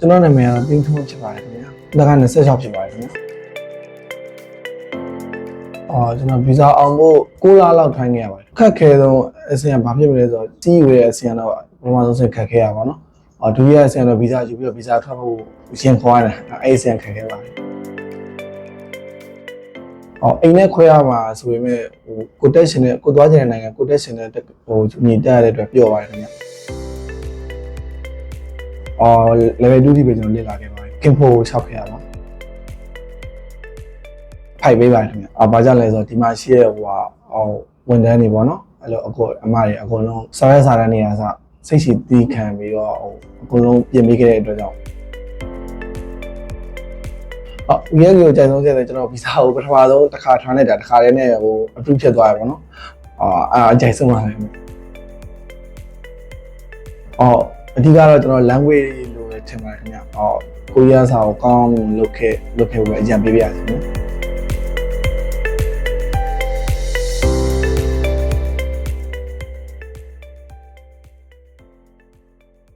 ကျွန်တော်နာမည်ကတော့တင်းထွန်းဖြစ်ပါတယ်ခင်ဗျာ။ဒါက26ဖြစ်ပါတယ်ခင်ဗျာ။အော်ကျွန်တော်ဗီဇာအောင်ဖို့6လလောက်ထိုင်းခဲ့ရပါတယ်။ခက်ခဲဆုံးအဆင့်ကဘာဖြစ်မလဲဆိုတော့စီးဝေးတဲ့အဆင့်ကတော့ပထမဆုံးဆင့်ခက်ခဲရပါတော့။အော်ဒုတိယအဆင့်ကတော့ဗီဇာယူပြီးတော့ဗီဇာထွက်ဖို့ရင်ခေါ်ရတယ်။အဲ့အဆင့်ခက်ခဲပါတယ်။အော်အိမ်နဲ့ခွဲရမှာဆိုပေမဲ့ဟိုကိုတက်ရှင်နဲ့ကိုသွားချင်တဲ့နိုင်ငံကိုတက်ရှင်တဲ့ဟိုညီတက်ရတဲ့အတွက်ပြော့ပါတယ်ခင်ဗျာ။ အော် level 2ထိပဲကျွန်တော်လေ့လာခဲ့ပါတယ်။ကင်ဖို့6ခဲ့ရပါဖိုက်ပေးပါတယ်ခင်ဗျ။အာဘာကြလဲဆိုတော့ဒီမှာရှိရဲ့ဟိုဟာဟိုဝန်ထမ်းတွေပေါ့နော်။အဲ့လိုအကုန်အမတွေအကုန်လုံးစာရဲစာတန်းနေရာစစိတ်ရှိတီးခံပြီးတော့ဟိုအကုန်လုံးပြင်ပေးခဲ့တဲ့အတွက်ကြောင့်အော်ဒီရက်ကိုကြိုင်ဆုံးဆက်တယ်ကျွန်တော်ဗီဇာကိုပထမဆုံးတစ်ခါထားလိုက်တာတစ်ခါတည်းနဲ့ဟို approve ဖြစ်သွားရပါတော့။အာအားကြိုင်ဆုံးပါပဲခင်ဗျ။အော် အဓိကတော့ကျွန်တော် language လို့ပဲထင်ပါတယ်ခင်ဗျ။အော်ကိုရီးယားစာကိုကောင်းအောင်လုပ်ခဲ့လုပ်ခဲ့ဖို့ပဲအကြံပေးပါရစေနော်။